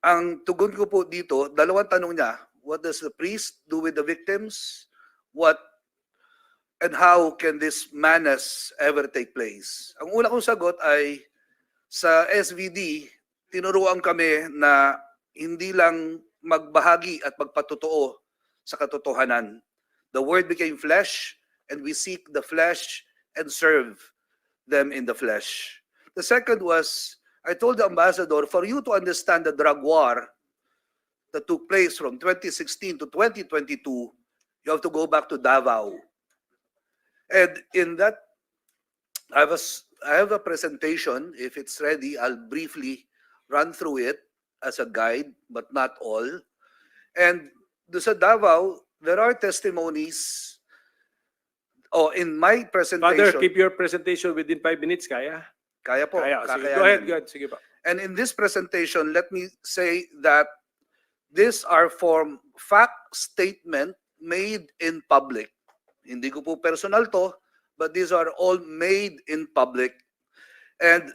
ang tugon ko po dito, dalawang tanong niya. What does the priest do with the victims? What and how can this madness ever take place? Ang una kong sagot ay sa SVD, tinuruan kami na hindi lang magbahagi at magpatotoo sa katotohanan. The word became flesh and we seek the flesh and serve them in the flesh. The second was, I told the ambassador, for you to understand the drug war that took place from 2016 to 2022, you have to go back to Davao. And in that, I was, I have a presentation. If it's ready, I'll briefly run through it as a guide, but not all. And sa Davao, there are testimonies. Oh, in my Father, presentation, keep your presentation within five minutes, kaya? Kaya po, Kaya, sige. kakayanin. Go ahead, go ahead. Sige pa. And in this presentation, let me say that these are from fact statement made in public. Hindi ko po personal to, but these are all made in public. And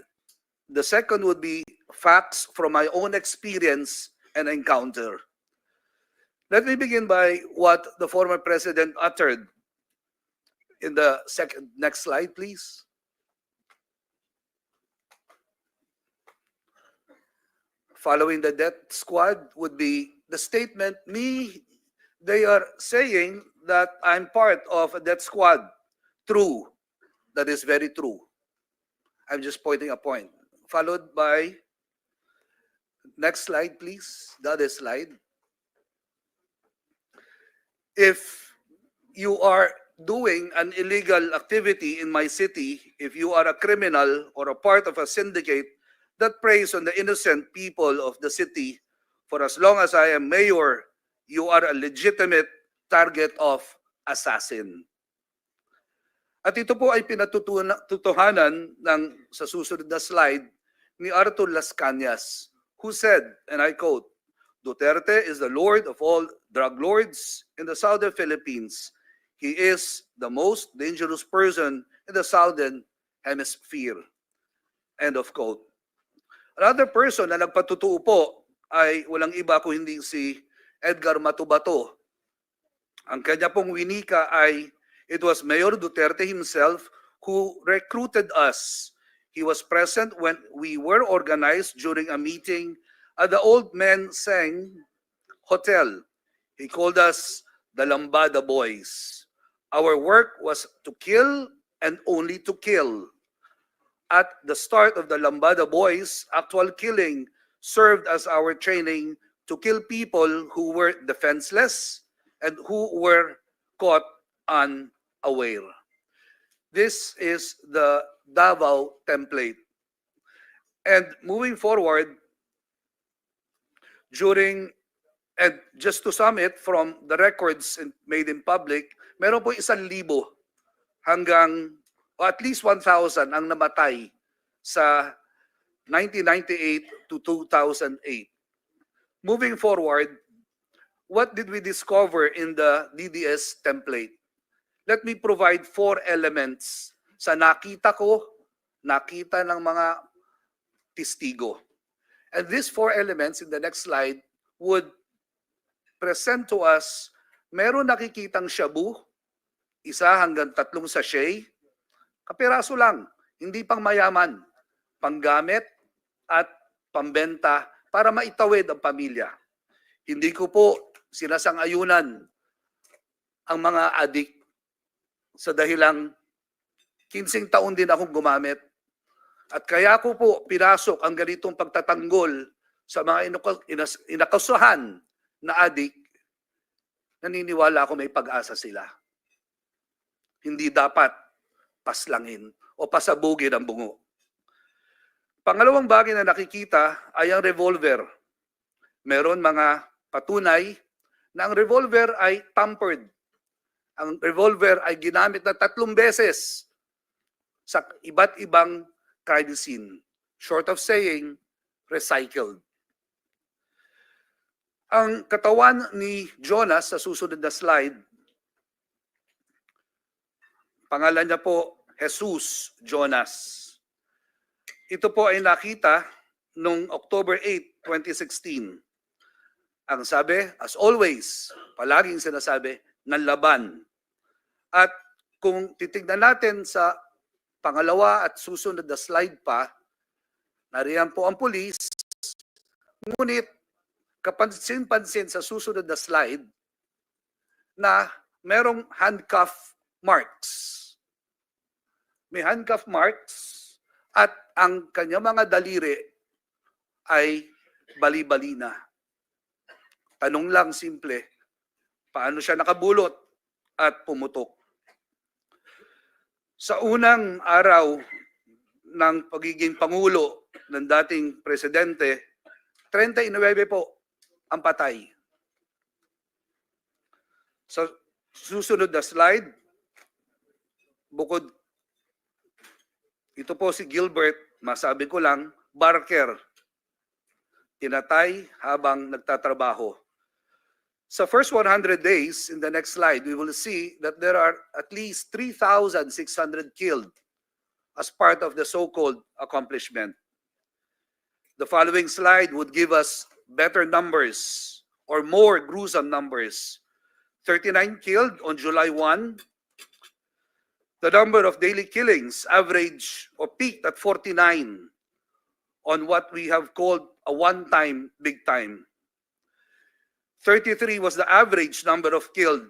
the second would be facts from my own experience and encounter. Let me begin by what the former president uttered in the second, next slide, please. Following the death squad would be the statement, me, they are saying that I'm part of a death squad. True. That is very true. I'm just pointing a point. Followed by, next slide, please. The other slide. If you are doing an illegal activity in my city, if you are a criminal or a part of a syndicate, that preys on the innocent people of the city. For as long as I am mayor, you are a legitimate target of assassin. At ito po ay pinatutuhanan ng sa susunod na slide ni Arthur Las Cañas, who said, and I quote, Duterte is the lord of all drug lords in the southern Philippines. He is the most dangerous person in the southern hemisphere. End of quote. Another person na nagpatutuo po ay walang iba kung hindi si Edgar Matubato. Ang kanya pong winika ay, it was Mayor Duterte himself who recruited us. He was present when we were organized during a meeting at the Old Men Sang Hotel. He called us the Lambada Boys. Our work was to kill and only to kill at the start of the Lambada Boys, actual killing served as our training to kill people who were defenseless and who were caught unaware. This is the Davao template. And moving forward, during, and just to sum it from the records made in public, meron po isang libo hanggang o at least 1,000 ang namatay sa 1998 to 2008. Moving forward, what did we discover in the DDS template? Let me provide four elements sa nakita ko, nakita ng mga testigo. And these four elements in the next slide would present to us, meron nakikitang shabu, isa hanggang tatlong sachet, kapiraso lang, hindi pang mayaman, panggamit at pambenta para maitawid ang pamilya. Hindi ko po sinasang-ayunan ang mga adik sa dahilang 15 taon din akong gumamit. At kaya ko po pinasok ang ganitong pagtatanggol sa mga inakasuhan na adik, naniniwala ako may pag-asa sila. Hindi dapat paslangin o pasabugin ang bungo. Pangalawang bagay na nakikita ay ang revolver. Meron mga patunay na ang revolver ay tampered. Ang revolver ay ginamit na tatlong beses sa iba't ibang crime scene. Short of saying, recycled. Ang katawan ni Jonas sa susunod na slide, pangalan niya po Jesus Jonas. Ito po ay nakita nung October 8, 2016. Ang sabi, as always, palaging sinasabi, ng laban. At kung titignan natin sa pangalawa at susunod na slide pa, nariyan po ang pulis. Ngunit kapansin-pansin sa susunod na slide na merong handcuff marks. May handcuff marks at ang kanyang mga daliri ay bali-bali na. Tanong lang simple, paano siya nakabulot at pumutok? Sa unang araw ng pagiging pangulo ng dating presidente, 39 po ang patay. Sa susunod na slide, bukod ito po si Gilbert, masabi ko lang, Barker. Tinatay habang nagtatrabaho. Sa first 100 days, in the next slide, we will see that there are at least 3,600 killed as part of the so-called accomplishment. The following slide would give us better numbers or more gruesome numbers. 39 killed on July 1, the number of daily killings average or peaked at 49 on what we have called a one-time big time. 33 was the average number of killed.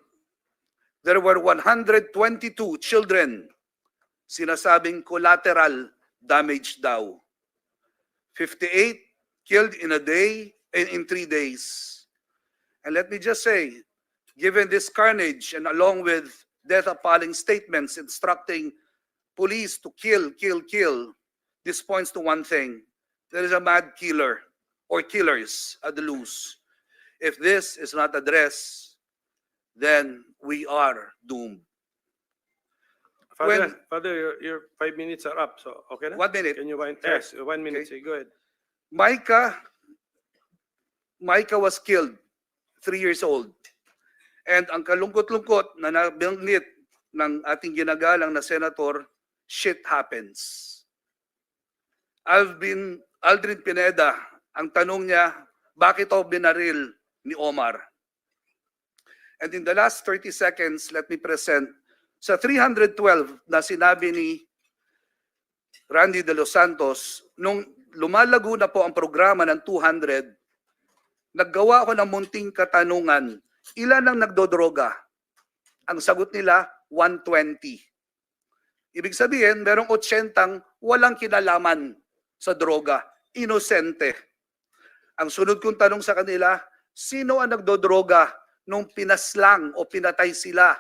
There were 122 children sinasabing collateral damage daw. 58 killed in a day and in three days. And let me just say, given this carnage and along with death appalling statements instructing police to kill, kill, kill, this points to one thing. There is a mad killer or killers at the loose. If this is not addressed, then we are doomed. Father, When- Father, your, your five minutes are up, so okay na? One minute. Can you wind, yes, one minute, Okay. sige, go ahead. Micah, Micah was killed, three years old. And ang kalungkot-lungkot na nabanggit ng ating ginagalang na senator, shit happens. Alvin, Aldrin Pineda, ang tanong niya, bakit ako binaril ni Omar? And in the last 30 seconds, let me present sa 312 na sinabi ni Randy De Los Santos, nung lumalago na po ang programa ng 200, naggawa ako ng munting katanungan, ilan ang nagdodroga? Ang sagot nila, 120. Ibig sabihin, merong 80 walang kinalaman sa droga, inosente. Ang sunod kong tanong sa kanila, sino ang nagdodroga nung pinaslang o pinatay sila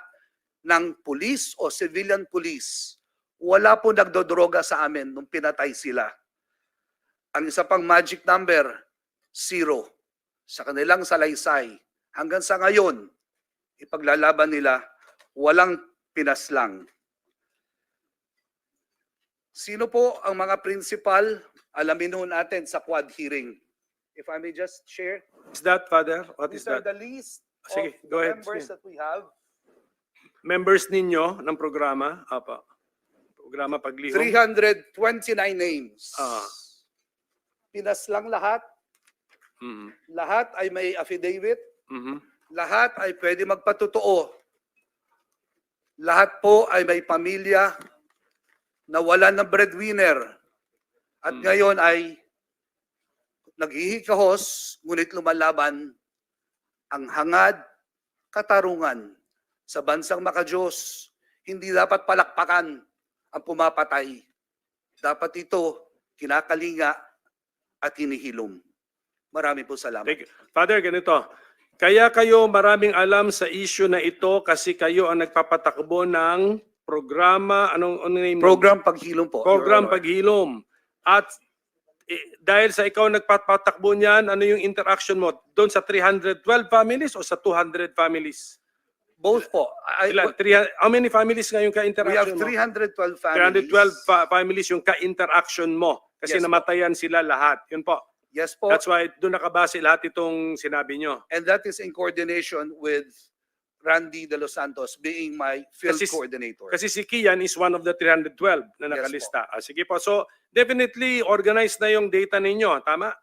ng pulis o civilian police? Wala po nagdodroga sa amin nung pinatay sila. Ang isa pang magic number, zero. Sa kanilang salaysay. Hanggang sa ngayon, ipaglalaban nila, walang pinaslang. Sino po ang mga principal? Alamin ho natin sa quad hearing. If I may just share. Is that, Father? What is These are that? the list Sige, of go ahead, members that we have. Members ninyo ng programa, apa, programa paglihom. 329 names. Ah. Pinaslang lahat. Mhm, Lahat ay may affidavit. Mhm. Lahat ay pwede magpatotoo. Lahat po ay may pamilya na wala ng breadwinner. At Mm. ngayon ay naghihikahos, ngunit lumalaban ang hangad, katarungan sa bansang makajos. Hindi dapat palakpakan ang pumapatay. Dapat ito kinakalinga at hinihilom. Marami po salamat. Thank you. Father, ganito. Kaya kayo maraming alam sa issue na ito kasi kayo ang nagpapatakbo ng programa, anong, anong name? Program paghilom po. Program paghilom. At eh, dahil sa ikaw nagpapatakbo niyan, ano yung interaction mo? Doon sa 312 families o sa 200 families? Both po. I- Ilan? 300 how many families ngayon we have ka-interaction mo? 312 families. 312 fa- families yung ka-interaction mo. Kasi Yes po. namatayan sila lahat. Yun po. Yes po. That's why doon nakabase lahat itong sinabi nyo. And that is in coordination with Randy De Los Santos being my field Kasi- coordinator. Kasi si Kian is one of the 312 na Yes nakalista. Ah, sige po. So, definitely organized na yung data ninyo. Tama?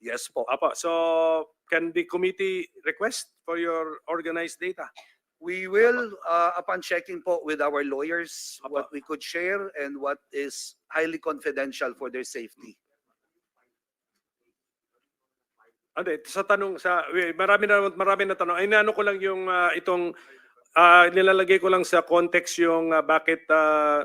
yes po. Apo. So, can the committee request for your organized data? We will, uh, upon checking po with our lawyers, Apa. what we could share and what is highly confidential for their safety. Ano, sa tanong sa wait, marami na marami na tanong. Ay inaano ko lang yung ah, itong ah, nilalagay ko lang sa context yung ah, bakit uh,